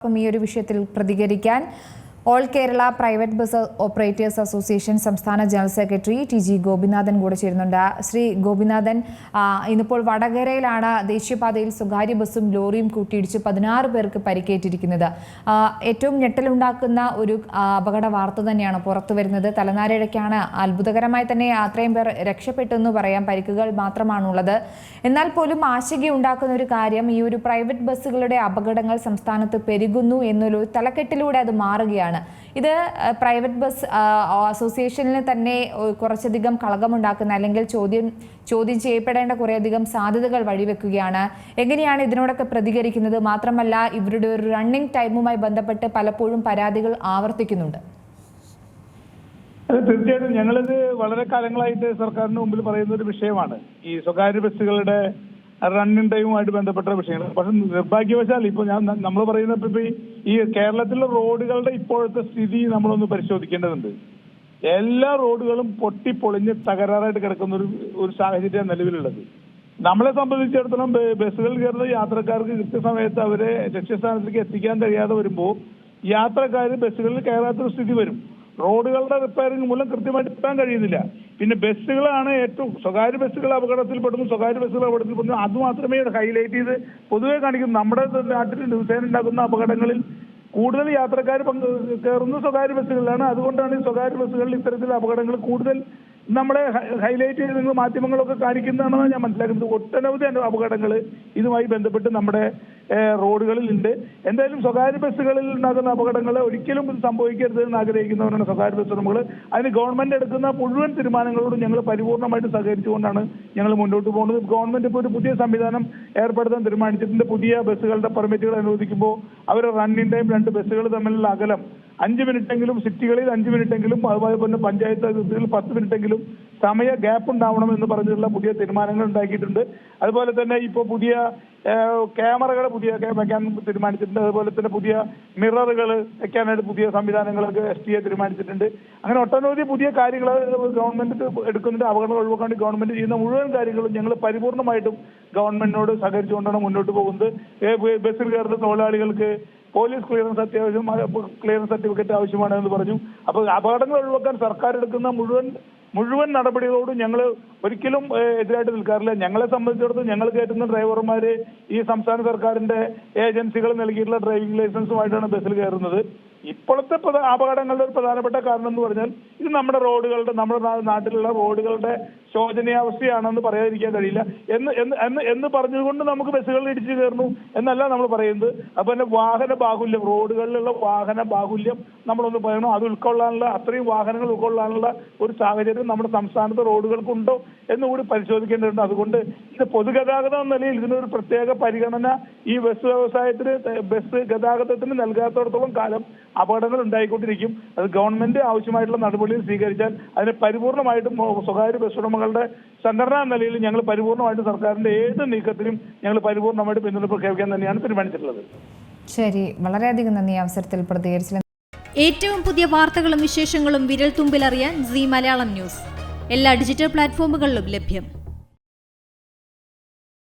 അപ്പം ഈ ഒരു വിഷയത്തിൽ പ്രതികരിക്കാൻ all Kerala private bus operators association സംസ്ഥാന general secretary T G Gopinathan കൂടെ ചേരുന്നുണ്ട്. ശ്രീ ഗോപിനാഥൻ ഇന്നിപ്പോൾ വടകരയിലാണ് ദേശീയപാതയിൽ സ്വകാര്യ ബസ്സും ലോറിയും കൂട്ടിയിടിച്ച് പതിനാറ് പേർക്ക് പരിക്കേറ്റിരിക്കുന്നത്. ഏറ്റവും ഞെട്ടലുണ്ടാക്കുന്ന ഒരു അപകട വാർത്ത തന്നെയാണ് പുറത്തു വരുന്നത്. തലനാരിഴയ്ക്കാണ് അത്ഭുതകരമായി തന്നെ അത്രയും പേർ രക്ഷപ്പെട്ടു എന്ന് പറയാം. പരിക്കുകൾ മാത്രമാണുള്ളത്. എന്നാൽ പോലും ആശങ്കയുണ്ടാക്കുന്ന ഒരു കാര്യം ഈ ഒരു പ്രൈവറ്റ് ബസ്സുകളുടെ അപകടങ്ങൾ സംസ്ഥാനത്ത് പെരുകുന്നു എന്നൊരു തലക്കെട്ടിലൂടെ അത് മാറുകയാണ്. ഇത് പ്രൈവറ്റ് ബസ് അസോസിയേഷനിൽ തന്നെ കുറച്ചധികം കളങ്കമുണ്ടാക്കുന്ന അല്ലെങ്കിൽ ചോദ്യം ചോദ്യം ചെയ്യപ്പെടേണ്ട കുറേയധികം സാധ്യതകൾ വഴിവെക്കുകയാണ്. എങ്ങനെയാണ് ഇതിനോടൊക്കെ പ്രതികരിക്കുന്നത്? മാത്രമല്ല ഇവരുടെ ഒരു റണ്ണിംഗ് ടൈമുമായി ബന്ധപ്പെട്ട് പലപ്പോഴും പരാതികൾ ആവർത്തിക്കുന്നുണ്ട്. അതെ തീർച്ചയായിട്ടും ഞങ്ങളിത് വളരെ കാലങ്ങളായിട്ട് സർക്കാരിന് മുമ്പിൽ പറയുന്ന ഒരു വിഷയമാണ്. ഈ സ്വകാര്യ ബസ്സുകളുടെ റണ്ണിംഗ് ടൈമുമായിട്ട് ബന്ധപ്പെട്ട വിഷയങ്ങൾ. പക്ഷെ നിർഭാഗ്യവശാൽ ഇപ്പൊ ഞാൻ നമ്മൾ പറയുന്ന ഇപ്പൊ ഈ- കേരളത്തിലെ റോഡുകളുടെ ഇപ്പോഴത്തെ സ്ഥിതി നമ്മളൊന്ന് പരിശോധിക്കേണ്ടതുണ്ട്. എല്ലാ റോഡുകളും പൊട്ടിപ്പൊളിഞ്ഞ് തകരാറായിട്ട് കിടക്കുന്ന ഒരു ഒരു സാഹചര്യം നിലവിലുള്ളത്. നമ്മളെ സംബന്ധിച്ചിടത്തോളം ബസ്സുകളിൽ കയറുന്ന യാത്രക്കാർക്ക് കൃത്യസമയത്ത് അവരെ ലക്ഷ്യസ്ഥാനത്തേക്ക് എത്തിക്കാൻ കഴിയാതെ വരുമ്പോൾ യാത്രക്കാർ ബസ്സുകളിൽ കയറാത്തൊരു സ്ഥിതി വരും. റോഡുകളുടെ റിപ്പയറിംഗ് മൂലം കൃത്യമായിട്ട് എത്താൻ കഴിയുന്നില്ല. പിന്നെ ബസ്സുകളാണ് ഏറ്റവും സ്വകാര്യ ബസ്സുകൾ അപകടത്തിൽപ്പെടുന്നു സ്വകാര്യ ബസ്സുകൾ അപകടത്തിൽപ്പെടുന്നു. അത് മാത്രമേ ഹൈലൈറ്റ് ചെയ്ത് പൊതുവെ കാണിക്കുന്നു. നമ്മുടെ നാട്ടിൽ ദിവസേന ഉണ്ടാകുന്ന അപകടങ്ങളിൽ കൂടുതൽ യാത്രക്കാർ പങ്ക് കയറുന്ന സ്വകാര്യ ബസ്സുകളിലാണ്. അതുകൊണ്ടാണ് ഈ സ്വകാര്യ ബസ്സുകളിൽ ഇത്തരത്തിലുള്ള അപകടങ്ങൾ കൂടുതൽ നമ്മളെ ഹൈലൈറ്റ് ചെയ്ത് നിങ്ങൾ മാധ്യമങ്ങളൊക്കെ കാണിക്കുന്നതാണെന്ന് ഞാൻ മനസ്സിലാക്കുന്നത്. ഒട്ടനവധി അപകടങ്ങൾ ഇതുമായി ബന്ധപ്പെട്ട് നമ്മുടെ റോഡുകളിൽ ഉണ്ട്. എന്തായാലും സ്വകാര്യ ബസ്സുകളിൽ ഉണ്ടാകുന്ന അപകടങ്ങൾ ഒരിക്കലും സംഭവിക്കരുത് എന്ന് ആഗ്രഹിക്കുന്നവരാണ് സ്വകാര്യ ബസ് ഉടമകൾ. അതിന് ഗവൺമെന്റ് എടുക്കുന്ന മുഴുവൻ തീരുമാനങ്ങളോട് ഞങ്ങൾ പരിപൂർണമായിട്ട് സഹകരിച്ചുകൊണ്ടാണ് ഞങ്ങൾ മുന്നോട്ട് പോകുന്നത്. ഗവൺമെന്റ് ഇപ്പോൾ ഒരു പുതിയ സംവിധാനം ഏർപ്പെടുത്താൻ തീരുമാനിച്ചിട്ടുണ്ട്. പുതിയ ബസ്സുകളുടെ പെർമിറ്റുകൾ അനുവദിക്കുമ്പോൾ അവർ റണ്ണിംഗ് ടൈം രണ്ട് ബസ്സുകൾ തമ്മിലുള്ള അകലം അഞ്ച് മിനിറ്റെങ്കിലും സിറ്റികളിൽ അഞ്ച് മിനിറ്റെങ്കിലും അതുപോലെ തന്നെ പഞ്ചായത്ത് അതിർത്തികളിൽ പത്ത് മിനിറ്റെങ്കിലും സമയ ഗ്യാപ്പ് ഉണ്ടാവണം എന്ന് പറഞ്ഞിട്ടുള്ള പുതിയ തീരുമാനങ്ങൾ ഉണ്ടാക്കിയിട്ടുണ്ട്. അതുപോലെ തന്നെ ഇപ്പോൾ പുതിയ ക്യാമറകൾ പുതിയ വെക്കാൻ തീരുമാനിച്ചിട്ടുണ്ട്. അതുപോലെ തന്നെ പുതിയ മിററുകൾ വെക്കാനായിട്ട് പുതിയ സംവിധാനങ്ങളൊക്കെ എസ് ടി എ തീരുമാനിച്ചിട്ടുണ്ട്. അങ്ങനെ ഒട്ടനവധി പുതിയ കാര്യങ്ങൾ ഗവൺമെന്റ് എടുക്കുന്നുണ്ട്. അപകടങ്ങൾ ഒഴിവാക്കാൻ വേണ്ടി ഗവൺമെന്റ് ചെയ്യുന്ന മുഴുവൻ കാര്യങ്ങളും ഞങ്ങൾ പരിപൂർണമായിട്ടും ഗവൺമെന്റിനോട് സഹകരിച്ചുകൊണ്ടാണ് മുന്നോട്ട് പോകുന്നത്. ബസ്സിൽ കയറുന്ന തൊഴിലാളികൾക്ക് പോലീസ് ക്ലിയറൻസ് അത്യാവശ്യം ക്ലിയറൻസ് സർട്ടിഫിക്കറ്റ് ആവശ്യമാണ് എന്ന് പറഞ്ഞു. അപ്പോൾ അപകടങ്ങൾ ഒഴിവാക്കാൻ സർക്കാർ എടുക്കുന്ന മുഴുവൻ മുഴുവൻ നടപടികളോടും ഞങ്ങൾ ഒരിക്കലും എതിരായിട്ട് നിൽക്കാറില്ല. ഞങ്ങളെ സംബന്ധിച്ചിടത്തോളം ഞങ്ങൾ കയറ്റുന്ന ഡ്രൈവർമാര് ഈ സംസ്ഥാന സർക്കാരിന്റെ ഏജൻസികൾ നൽകിയിട്ടുള്ള ഡ്രൈവിംഗ് ലൈസൻസുമായിട്ടാണ് ബസ്സിൽ കയറുന്നത്. ഇപ്പോഴത്തെ അപകടങ്ങളുടെ ഒരു പ്രധാനപ്പെട്ട കാരണം എന്ന് പറഞ്ഞാൽ ഇത് നമ്മുടെ റോഡുകളുടെ നമ്മുടെ നാട്ടിലുള്ള റോഡുകളുടെ ശോചനീയാവസ്ഥയാണെന്ന് പറയാതിരിക്കാൻ കഴിയില്ല. എന്ന് എന്ന് എന്ന് പറഞ്ഞുകൊണ്ട് നമുക്ക് ബസ്സുകളിൽ ഇടിച്ചു കയറുന്നു എന്നല്ല നമ്മൾ പറയുന്നത്. അപ്പൊ തന്നെ വാഹന ബാഹുല്യം റോഡുകളിലുള്ള വാഹന ബാഹുല്യം നമ്മളൊന്ന് പറയണം? അത് ഉൾക്കൊള്ളാനുള്ള അത്രയും വാഹനങ്ങൾ ഉൾക്കൊള്ളാനുള്ള ഒരു സാഹചര്യം നമ്മുടെ സംസ്ഥാനത്ത് റോഡുകൾക്കുണ്ടോ എന്നുകൂടി പരിശോധിക്കേണ്ടതുണ്ട്. അതുകൊണ്ട് ഇത് പൊതുഗതാഗതം എന്ന നിലയിൽ ഇതിനൊരു പ്രത്യേക പരിഗണന ഈ ബസ് വ്യവസായത്തിന് ബസ് ഗതാഗതത്തിന് നൽകാത്തടത്തോളം കാലം അപകടങ്ങൾ ഉണ്ടായിക്കൊണ്ടിരിക്കും. അത് ഗവൺമെന്റ് ആവശ്യമായിട്ടുള്ള നടപടികൾ സ്വീകരിച്ചാൽ അതിനെ പരിപൂർണമായിട്ടും സ്വകാര്യ ബസ് ഉടമകളുടെ സംഘടനാ നിലയിൽ ഞങ്ങൾ പരിപൂർണമായിട്ടും സർക്കാരിന്റെ ഏത് നീക്കത്തിനും ഞങ്ങൾ പരിപൂർണമായിട്ട് പിന്തുണ പ്രഖ്യാപിക്കാൻ തന്നെയാണ് തീരുമാനിച്ചിട്ടുള്ളത്. ശരി വളരെയധികം നന്ദി അവസരത്തിൽ പ്രതികരിച്ചില്ല ഏറ്റവും പുതിയ വാർത്തകളും വിശേഷങ്ങളും വിരൽ തുമ്പിലറിയാൻ സി മലയാളം ന്യൂസ്. എല്ലാ ഡിജിറ്റൽ പ്ലാറ്റ്ഫോമുകളിലും ലഭ്യം.